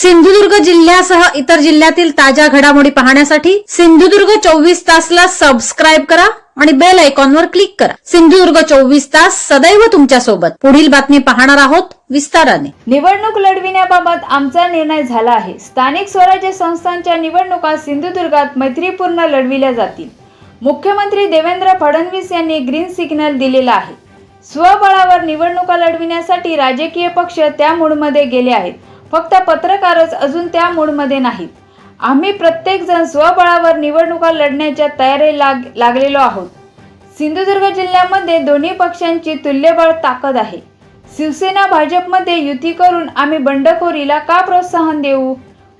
सिंधुदुर्ग जिल्ह्यासह इतर जिल्ह्यातील ताज्या घडामोडी पाहण्यासाठी सिंधुदुर्ग चोवीस तासला सबस्क्राईब करा आणि बेल आयकॉनवर क्लिक करा. सिंधुदुर्ग चोवीस तास सदैव तुमच्यासोबत पुढील बातमी पाहणार आहोत विस्ताराने. निवडणूक लढविण्याबाबत आमचा निर्णय झाला आहे. स्थानिक स्वराज्य संस्थांच्या निवडणुका सिंधुदुर्गात मैत्रीपूर्ण लढविल्या जातील. मुख्यमंत्री देवेंद्र फडणवीस यांनी ग्रीन सिग्नल दिलेला आहे. स्वबळावर निवडणुका लढविण्यासाठी राजकीय पक्ष त्या मूडमध्ये गेले आहेत. फक्त पत्रकारच अजून त्या मूडमध्ये नाहीत. आम्ही प्रत्येकजण स्वबळावर निवडणुका लढण्याच्या तयारी लाग लागलेलो आहोत. सिंधुदुर्ग जिल्ह्यामध्ये दोन्ही पक्षांची तुल्यबळ ताकद आहे. शिवसेना भाजपमध्ये युती करून आम्ही बंडखोरीला का प्रोत्साहन देऊ?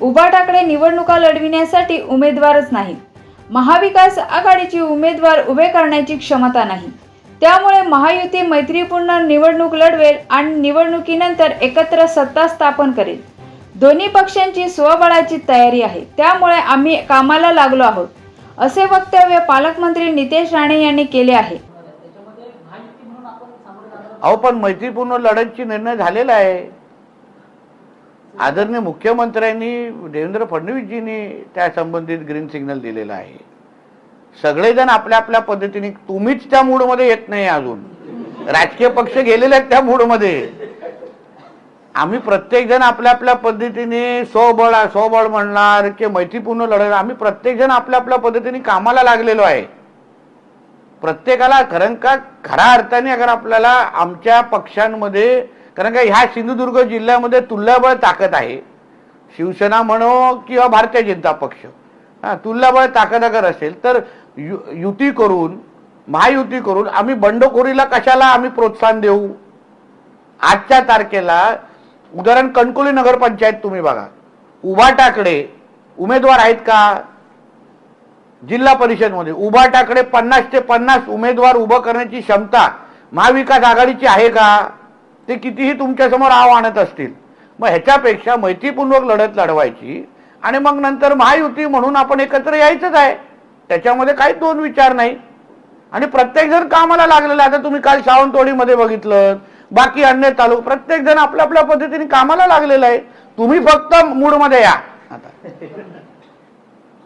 उभा ठाकरे निवडणुका लढविण्यासाठी उमेदवारच नाहीत. महाविकास आघाडीची उमेदवार उभे करण्याची क्षमता नाही. त्यामुळे महायुती मैत्रीपूर्ण निवडणूक लढवेल आणि निवडणुकीनंतर एकत्र सत्ता स्थापन करेल. दोन्ही पक्षांची स्वबळाची तयारी आहे. त्यामुळे आम्ही कामाला लागलो आहोत असे वक्तव्य पालकमंत्री नितेश राणे यांनी केले आहे. अहो पण मैत्रीपूर्ण लढतची निर्णय झालेला आहे. आदरणीय मुख्यमंत्र्यांनी देवेंद्र फडणवीसजींनी त्या संबंधित ग्रीन सिग्नल दिलेला आहे. सगळेजण आपल्या आपल्या पद्धतीने तुम्हीच त्या मूडमध्ये येत नाही अजून. राजकीय पक्ष गेलेले आहेत त्या मूडमध्ये. आम्ही प्रत्येकजण आपल्या आपल्या पद्धतीने स्वबळ स्वबळ म्हणणार की मैत्रीपूर्ण लढत आम्ही प्रत्येकजण आपल्या आपल्या पद्धतीने कामाला लागलेलो आहे. प्रत्येकाला कारण का खऱ्या अर्थाने अगर आपल्याला आमच्या पक्षांमध्ये कारण का ह्या सिंधुदुर्ग जिल्ह्यामध्ये तुल्यबळ ताकद आहे. शिवसेना म्हणो किंवा भारतीय जनता पक्ष. हा तुल्यबळ ताकद अगर असेल तर यु युती करून महायुती करून आम्ही बंडखोरीला कशाला आम्ही प्रोत्साहन देऊ? आजच्या तारखेला उदाहरण कणकोली नगरपंचायत तुम्ही बघा. उभाटाकडे उमेदवार आहेत का? जिल्हा परिषदमध्ये उभाटाकडे पन्नास ते पन्नास उमेदवार उभं करण्याची क्षमता महाविकास आघाडीची आहे का? ते कितीही तुमच्यासमोर आव आणत असतील. मग ह्याच्यापेक्षा मैत्रीपूर्वक लढत लढवायची आणि मग नंतर महायुती म्हणून आपण एकत्र यायचंच आहे. त्याच्यामध्ये काही दोन विचार नाही. आणि प्रत्येक जण कामाला लागलेला आता तुम्ही काल सावंतवाडीमध्ये बघितलं बाकी अन्य तालुक प्रत्येक जण आपल्या आपल्या पद्धतीने कामाला लागलेला आहे. तुम्ही फक्त मूडमध्ये या. आता.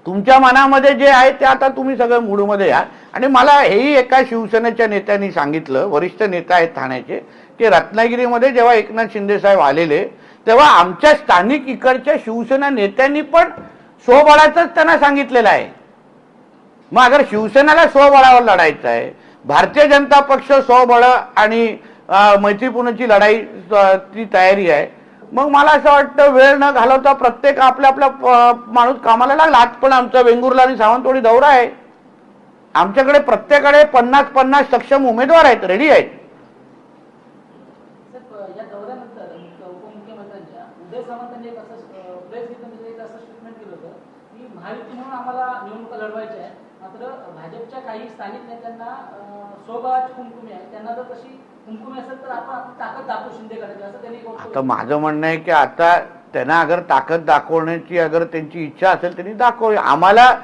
तुमच्या मनामध्ये जे आहे ते आता तुम्ही सगळं मूडमध्ये या. आणि मला हेही एका शिवसेनेच्या नेत्यांनी सांगितलं वरिष्ठ नेता आहेत ठाण्याचे की रत्नागिरीमध्ये जेव्हा एकनाथ शिंदेसाहेब आलेले तेव्हा आमच्या स्थानिक इकडच्या शिवसेना नेत्यांनी पण स्वबळाचंच त्यांना सांगितलेलं आहे. मग अगर शिवसेनेला स्वबळावर लढायचं आहे भारतीय जनता पक्ष स्वबळ आणि मैत्रीपूर्णची लढाई ती तयारी आहे. मग मला असं वाटतं वेळ न घालवता प्रत्येक आपल्या आपल्या माणूस कामाला लागला. आज पण आमचा वेंगुर्ला आणि सावंतवाडी दौरा आहे. आमच्याकडे प्रत्येकाकडे पन्नास पन्नास सक्षम उमेदवार आहेत रेडी आहेत. उपमुख्यमंत्र्यांच्या उदय प्रेस की आम्हाला निवडणुका लढवायच्या मात्र भाजपच्या काही स्थानिक नेत्यांना अं, कुमकुमे आहे त्यांना जर तशी कुमकुमे असेल तर आपण आपली ताकद दाखवू शिंदे शिंदेकडे असं त्यांनी आता माझं म्हणणं आहे की आता त्यांना अगर ताकद दाखवण्याची अगर त्यांची इच्छा असेल त्यांनी दाखव. आम्हाला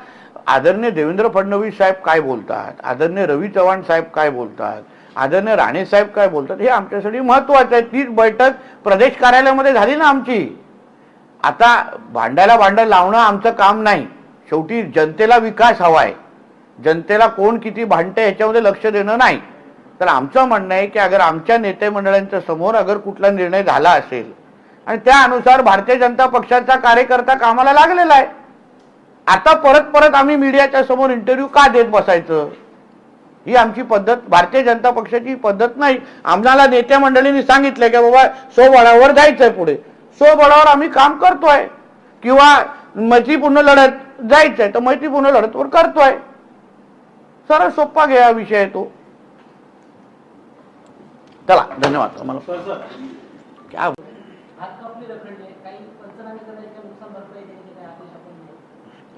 आदरणीय देवेंद्र फडणवीस साहेब काय बोलतात? आदरणीय रवी चव्हाण साहेब काय बोलतात? आदरणीय राणे साहेब काय बोलतात? हे आमच्यासाठी महत्वाचं आहे. तीच बैठक प्रदेश कार्यालयामध्ये झाली ना आमची. आता भांडायला भांडं लावणं आमचं काम नाही. शेवटी जनतेला विकास हवा आहे जनतेला कोण किती भांडते ह्याच्यामध्ये लक्ष देणं नाही. तर आमचं म्हणणं आहे की अगर आमच्या नेते मंडळांच्या समोर अगर कुठला निर्णय झाला असेल आणि त्यानुसार भारतीय जनता पक्षाचा कार्यकर्ता कामाला लागलेला आहे. आता परत परत आम्ही मीडियाच्या समोर इंटरव्ह्यू का देत बसायचं? ही आमची पद्धत भारतीय जनता पक्षाची पद्धत नाही. आम्हाला नेत्या मंडळींनी सांगितलं की बाबा स्वबळावर जायचंय पुढे. स्वबळावर आम्ही काम करतोय. किंवा मैत्रीपूर्ण लढत जायचंय तर मैत्रीपूर्ण लढतवर करतोय. सरळ सोप्पा घ्या विषय आहे तो. चला धन्यवाद. मला क्या दिले.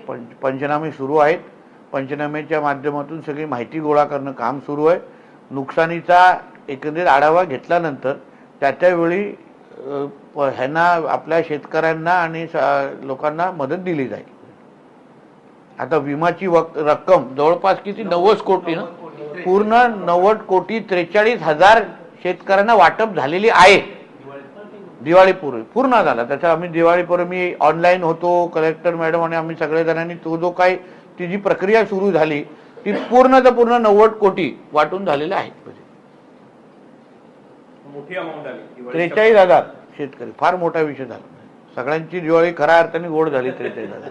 पंच पंचनामे सुरू आहेत. पंचनामेच्या माध्यमातून सगळी माहिती गोळा करणं काम सुरू आहे. नुकसानीचा एकंदरीत आढावा घेतल्यानंतर त्या त्यावेळी ह्यांना आपल्या शेतकऱ्यांना आणि स- लोकांना मदत दिली जाईल. आता विमाची रक्कम जवळपास किती? नव्वद कोटी ना? पूर्ण नव्वद कोटी त्रेचाळीस हजार शेतकऱ्यांना वाटप झालेली आहे. दिवाळीपूर्वी पूर्ण झाला. त्याचा आम्ही दिवाळीपूर्वी मी ऑनलाईन होतो कलेक्टर मॅडम आणि आम्ही सगळे जणांनी तो जो काही ती जी प्रक्रिया सुरू झाली ती पूर्ण तर पूर्ण नव्वद कोटी वाटून झालेलं आहे. मोठी अमाऊंट आली. दिवाळीच्या- त्रेचाळीस हजार शेतकरी. फार मोठा विषय झाला. सगळ्यांची दिवाळी खऱ्या अर्थाने गोड झाली त्रेचाळीस हजार.